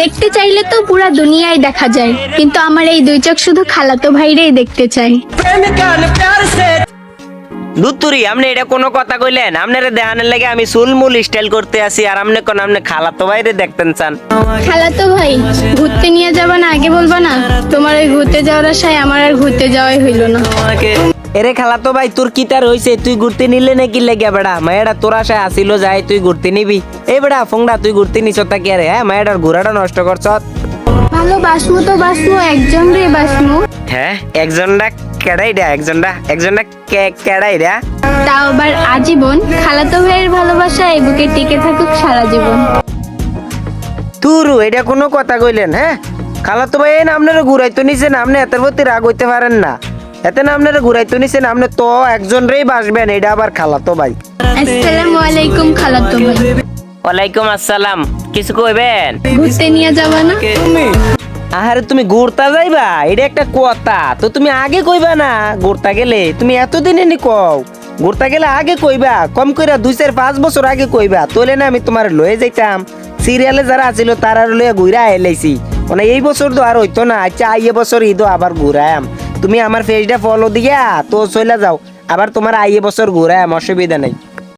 দেখতে চাইলে তো পুরা দুনিয়ায় দেখা যায় কিন্তু আমার এই দুই চোখ শুধু খালাতো ভাইরেই দেখতে চাই। দুতুরি আপনি এটা কোনো কথা কইলেন? আপনারে দেখানোর লাগে আমি চুলমুল স্টাইল করতে আসি আর আপনি কোন আপনি খালাতো ভাইরে দেখতেন চান। খালাতো ভাই ঘুরতে নিয়ে যাবা না? আগে বলবা না তোমার ওই ঘুরতে যাওয়ার আশায় আমার আর ঘুরতে যাওয়াই হইল না। এরে খালাতো ভাই তোর কি তার হইছে? তুই ঘুরতে নিলে নাকি লেগে বেড়া? মায়েরা তোর আশায় আসিল যাই তুই ঘুরতে নিবি। এই বেড়া ফোংডা তুই ঘুরতে নিছ তা কি আরে? হ্যাঁ মায়েরার ঘোরাটা নষ্ট করছ। ভালো বাসমু তো বাসমু একজন রে বাসমু। হ্যাঁ একজনটা একজনটা একজনটা তাও আবার আজীবন। খালাতো ভাইয়ের ভালোবাসা এই বুকে টিকে থাকুক সারা জীবন। তুরু এটা কোনো কথা কইলেন হ্যাঁ? খালাতো ভাই না আপনারা ঘুরাইতো নিছেন আপনি এতের প্রতি রাগ হইতে পারেন না। এতে না আপনারা ঘুরাইতো নিছেন আপনি তো একজন রেই বাসবেন এটা আবার খালাতো ভাই। আসসালামু আলাইকুম খালাতো ভাই। ওয়ালাইকুম আসসালাম কিছু কইবেন? ঘুরতে নিয়ে যাবা না? আহারে তুমি ঘুরতা যাইবা? এটা একটা কথা তো তুমি আগে কইবা না ঘুরতা গেলে? তুমি এতদিনে নি কও ঘুরতা গেলে আগে কইবা কম কইরা দুই চার পাঁচ বছর আগে কইবা তোলে না আমি তোমার লয়ে যাইতাম। সিরিয়ালে যারা আছিল তারা লয়ে ঘুরা এলাইছি। মানে এই বছর তো আর হইতো না আচ্ছা আইয়ে বছর ঈদও আবার ঘুরায়াম তুমি আমার ফেসটা ফলো দিয়া, তো চলে যাও। আবার তোমার আইয়ে বছর ঘুরায়াম অসুবিধা নাই।